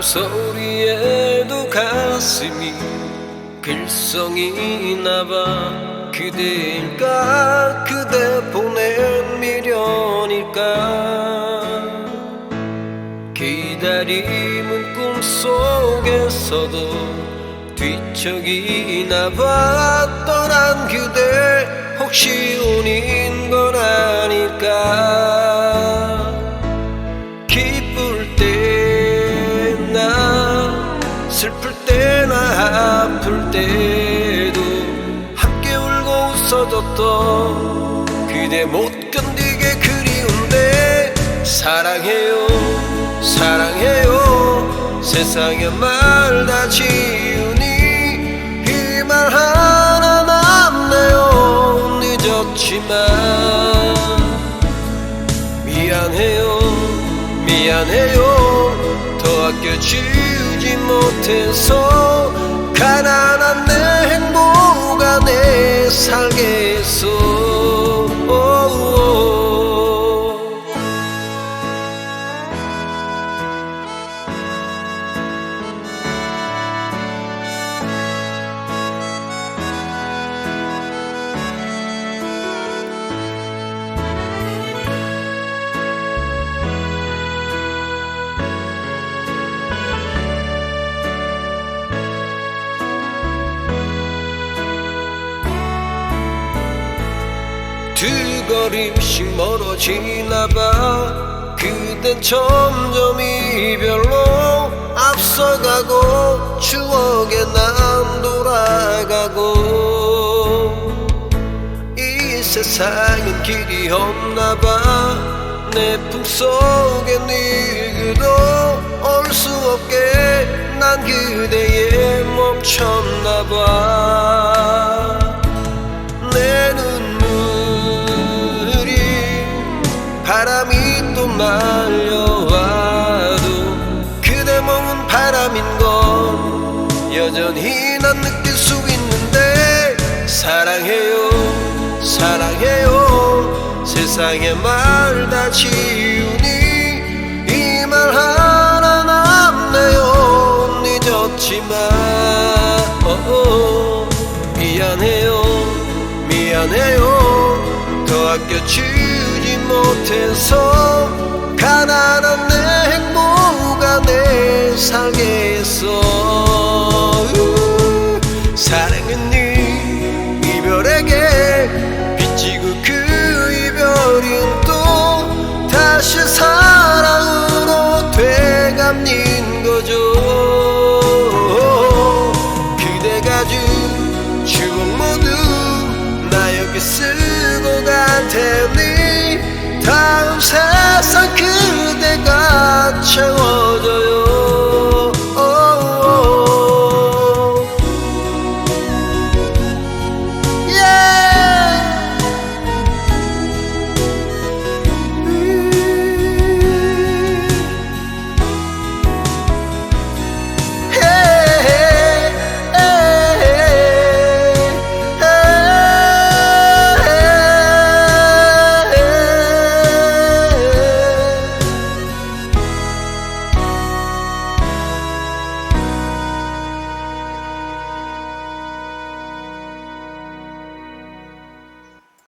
소리에도 가슴이 글썽이 나봐 그대일까? 그대 보낸 미련일까? 기다림은 꿈속에서도 뒤척이나 봐 떠난 그대 혹시 운인 건 슬플 때나 아플 때도 함께 울고 웃어줬던 그대 못 견디게 그리운데 사랑해요 사랑해요. 세상에 말다 지우니 이 말 하나 남네요? 늦었지만 미안해요 미안해요. 더 아껴주지 못 해서 가 걸음씩 멀어지나 봐. 그댄 점점 이별로 앞서가고 추억에 난 돌아가고. 이 세상엔 길이 없나 봐 내 품 속에 늙어도 올 수 없게 난 그대에 멈췄나 봐 여전히 난 느낄 수 있는데. 사랑해요 사랑해요. 세상에 말다 지우니 이 말 하나 남네요. 늦었지만 어어, 미안해요 미안해요. 더 아껴주지 못해서 가난한 내 되갚는 거죠. 그대가 준 추억 모두 나 여기 쓰고 갈 테니 다음 세상 그대가 채워줘요